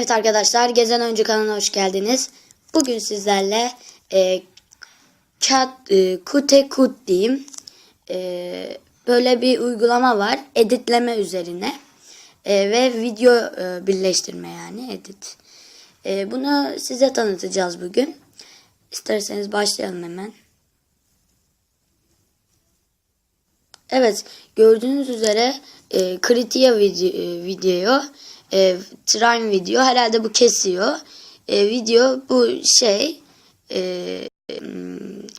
Evet arkadaşlar Gezen Öncü kanalına hoş geldiniz. Bugün sizlerle e, Cat, e, Kute Kut diyeyim. E, böyle bir uygulama var. Editleme üzerine. E, ve video e, birleştirme yani edit. E, bunu size tanıtacağız bugün. İsterseniz başlayalım hemen. Evet gördüğünüz üzere e, Kritia e, video e, Trine video herhalde bu kesiyor. E, video bu şey e,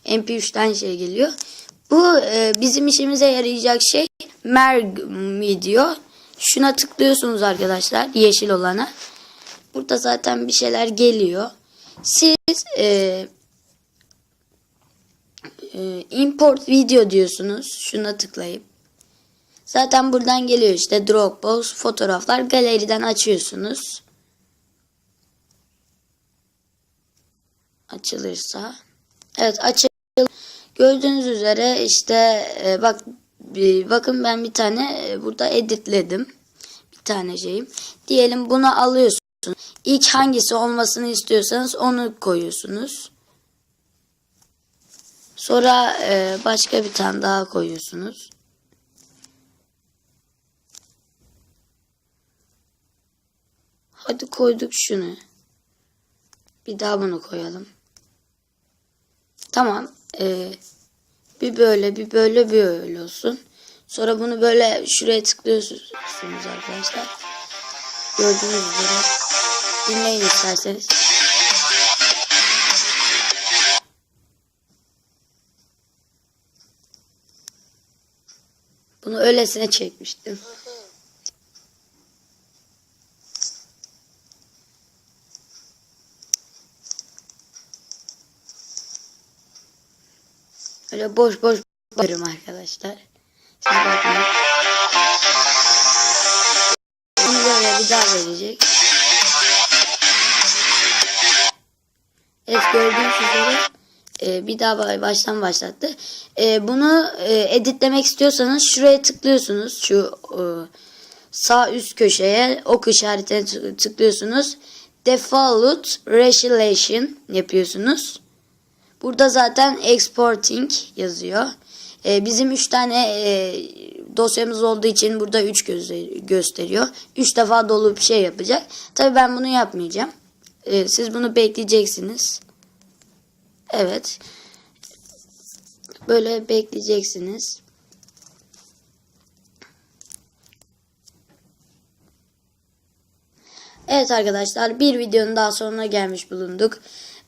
MP3'ten şey geliyor. Bu e, bizim işimize yarayacak şey Merg video. Şuna tıklıyorsunuz arkadaşlar yeşil olana. Burada zaten bir şeyler geliyor. Siz e, e, import video diyorsunuz. Şuna tıklayıp. Zaten buradan geliyor işte Dropbox fotoğraflar galeriden açıyorsunuz. Açılırsa. Evet açıl. Gördüğünüz üzere işte e, bak bir, bakın ben bir tane e, burada editledim. Bir tane şeyim. Diyelim bunu alıyorsunuz. İlk hangisi olmasını istiyorsanız onu koyuyorsunuz. Sonra e, başka bir tane daha koyuyorsunuz. Hadi koyduk şunu. Bir daha bunu koyalım. Tamam. E, bir böyle bir böyle bir öyle olsun. Sonra bunu böyle şuraya tıklıyorsunuz arkadaşlar. Gördüğünüz üzere. Dinleyin isterseniz. Bunu öylesine çekmiştim. Öyle boş boş bakıyorum arkadaşlar. Şimdi bakın. Bunu böyle bir daha verecek. Evet gördüğünüz üzere e, bir daha baştan başlattı. E, bunu e, editlemek istiyorsanız şuraya tıklıyorsunuz. Şu sağ üst köşeye ok işaretine tıklıyorsunuz. Default Resolution yapıyorsunuz. Burada zaten exporting yazıyor. E, bizim 3 tane e, dosyamız olduğu için burada 3 gösteriyor. 3 defa dolu bir şey yapacak. Tabii ben bunu yapmayacağım. E, siz bunu bekleyeceksiniz. Evet. Böyle bekleyeceksiniz. Evet arkadaşlar bir videonun daha sonuna gelmiş bulunduk.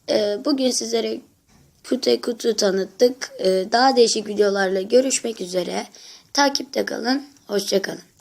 Ee, bugün sizlere Kute Kutu tanıttık. Ee, daha değişik videolarla görüşmek üzere. Takipte kalın. Hoşçakalın.